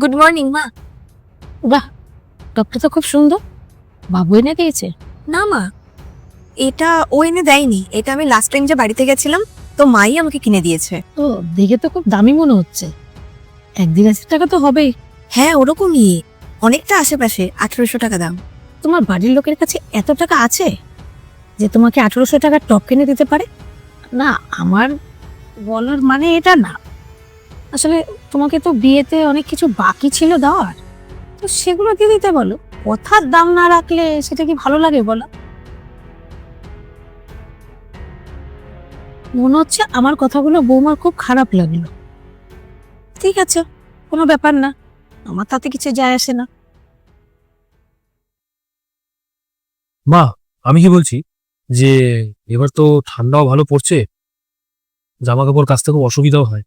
Good morning মা বাহ টপটা তো খুব সুন্দর। বাবু এনে দিয়েছে। না মা এটা ও এনে দেয়নি। এটা আমি লাস্ট টাইম যে বাড়িতে গেছিলাম তো মাই আমাকে কিনে দিয়েছে। ও দেখে তো খুব দামি মনে হচ্ছে। এক দেড় হাজার টাকা তো হবেই। হ্যাঁ ওরকমই অনেকটা আশেপাশে আঠেরোশো টাকা দাম। তোমার বাড়ির লোকের কাছে এত টাকা আছে যে তোমাকে আঠেরোশো টাকার টপ কিনে দিতে পারে? না আমার বলার মানে এটা না। আসলে তোমাকে তো বিয়েতে অনেক কিছু বাকি ছিল দেওয়ার। তো সেগুলো দিয়ে দিতে বলো? কথার দাম না রাখলে সেটা কি ভালো লাগে বলো? মনে হচ্ছে আমার কথাগুলো বৌমার খুব খারাপ লাগল। ঠিক আছে, কোনো ব্যাপার না। আমার তাতে কিছু যায় আসে না। মা, আমি কি বলছি? যে এবার তো ঠান্ডাও ভালো পড়ছে। জামা কাপড় কাচতে খুব অসুবিধাও হয়।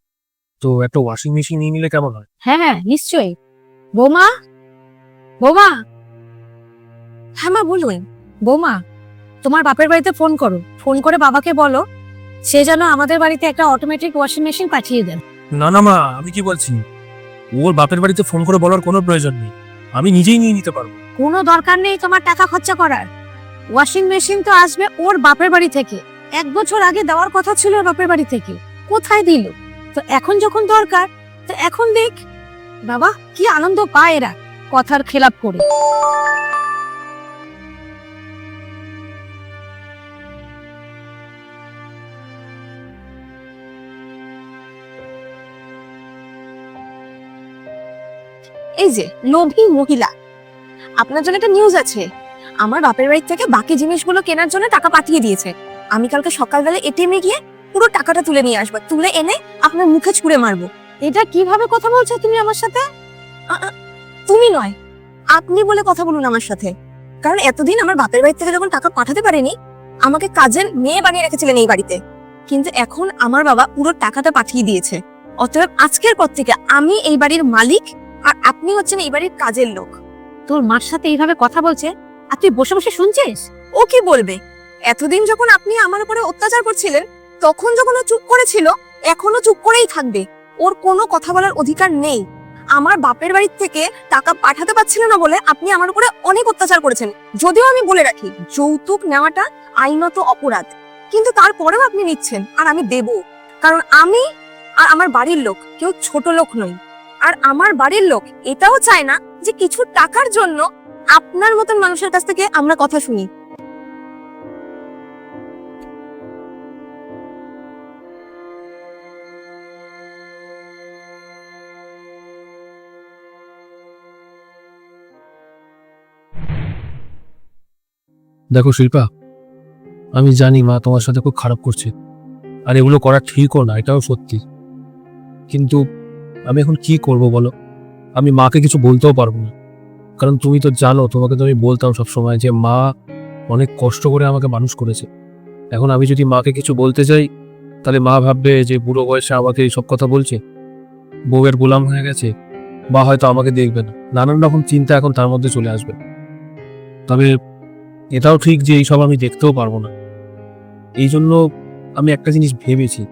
তো একটা ওয়াশিং মেশিন নিয়ে নিলে কেমন হয়? হ্যাঁ হ্যাঁ নিশ্চয়ই। বৌমা? বৌমা? হ্যাঁ মা বলুন। বৌমা তোমার বাপের বাড়িতে ফোন করো। ফোন করে বাবাকে বলো সে যেন আমাদের বাড়িতে একটা অটোমেটিক ওয়াশিং মেশিন পাঠিয়ে দেন। না না মা আমি কি বলছি? ওর বাপের বাড়িতে ফোন করে বলার কোনো প্রয়োজন নেই। আমি নিজেই নিয়ে নিতে পারব। কোনো দরকার নেই তোমার টাকা খরচা করার। ওয়াশিং মেশিন তো আসবে ওর বাপের বাড়ি থেকে। এক বছর আগে দেওয়ার কথা ছিল ওর বাপের বাড়ি থেকে। কোথায় দিল? তো এখন যখন দরকার, তো এখন দেখ। বাবা, কি আনন্দ পায় এরা কথার খেলাপ করে। এই যে, লোভী মহিলা। আপনার জন্য একটা নিউজ আছে। আমার বাপের বাড়ি থেকে বাকি জিনিসগুলো কেনার জন্য টাকা পাঠিয়ে দিয়েছে। আমি কালকে সকালবেলা এটিএমে গিয়ে পুরো টাকাটা তুলে নিয়ে আসব। তুলে এনে আপনার মুখে ছুঁড়ে মারবো। এটা কীভাবে কথা বলছো তুমি আমার সাথে? তুমি নয়। আপনি বলে কথা বলুন আমার সাথে। কারণ এতদিন আমার বাপের বাড়ি থেকে যখন টাকা পাঠাতে পারেনি আমাকে কাজের মেয়ে বানিয়ে রেখেছিলেন এই বাড়িতে। কিন্তু এখন আমার বাবা পুরো টাকাটা পাঠিয়ে দিয়েছে। অতএব আজকের পর থেকে আমি এই বাড়ির মালিক আর আপনি হচ্ছেন এই বাড়ির কাজের লোক। তোর মার সাথে এইভাবে কথা বলছে? আর তুই বসে বসে শুনছিস? ও কি বলবে? এতদিন যখন আপনি আমার উপরে অত্যাচার করছিলেন তখন যখন ও চুপ করেছিল, এখনও চুপ করেই থাকবে। ওর কোনো কথা বলার অধিকার নেই। আমার বাপের বাড়ির থেকে টাকা পাঠাতে পারছিল না বলে আপনি আমার উপরে অনেক অত্যাচার করেছেন। যদিও আমি বলে রাখি, যৌতুক নেওয়াটা আইনত অপরাধ। কিন্তু তারপরেও আপনি নিচ্ছেন, আর আমি দেব। কারণ আমি আর আমার বাড়ির লোক কেউ ছোট লোক নই। আর আমার বাড়ির লোক এটাও চায় না যে কিছু টাকার জন্য আপনার মতন মানুষের কাছ থেকে আমরা কথা শুনি। দেখো শিল্পা, আমি জানি মা তোমার সাথে খুব খারাপ করছে, আর এগুলো করা ঠিকও না, এটাও সত্যি। কিন্তু আমি এখন কি করব বলো? আমি মাকে কিছু বলতেও পারব না। কারণ তুমি তো জানো, তোমাকে তো আমি বলতাম সবসময় যে মা অনেক কষ্ট করে আমাকে মানুষ করেছে। এখন আমি যদি মাকে কিছু বলতে চাই তাহলে মা ভাববে যে বুড়ো বয়সে আমাকে এইসব কথা বলছে। বউয়ের গোলাম হয়ে গেছে বা হয়তো আমাকে দেখবে না। নানান রকম চিন্তা এখন তার মধ্যে চলে আসবে। তবে এটাও ঠিক যে এইসব আমি দেখতেও পারব না। এই জন্য আমি একটা জিনিস ভেবেছি।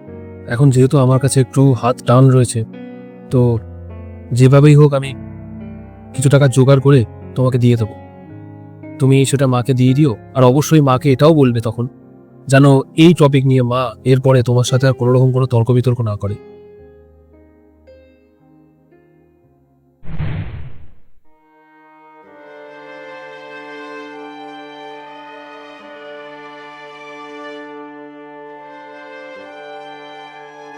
এখন যেহেতু আমার কাছে একটু হাত টান রয়েছে, তো যেভাবেই হোক আমি কিছু টাকা জোগাড় করে তোমাকে দিয়ে দেবো। তুমি সেটা মাকে দিয়ে দিও, আর অবশ্যই মাকে এটাও বলবে তখন, যেন এই টপিক নিয়ে মা এরপরে তোমার সাথে আর কোনো রকম কোনো তর্ক বিতর্ক না করে।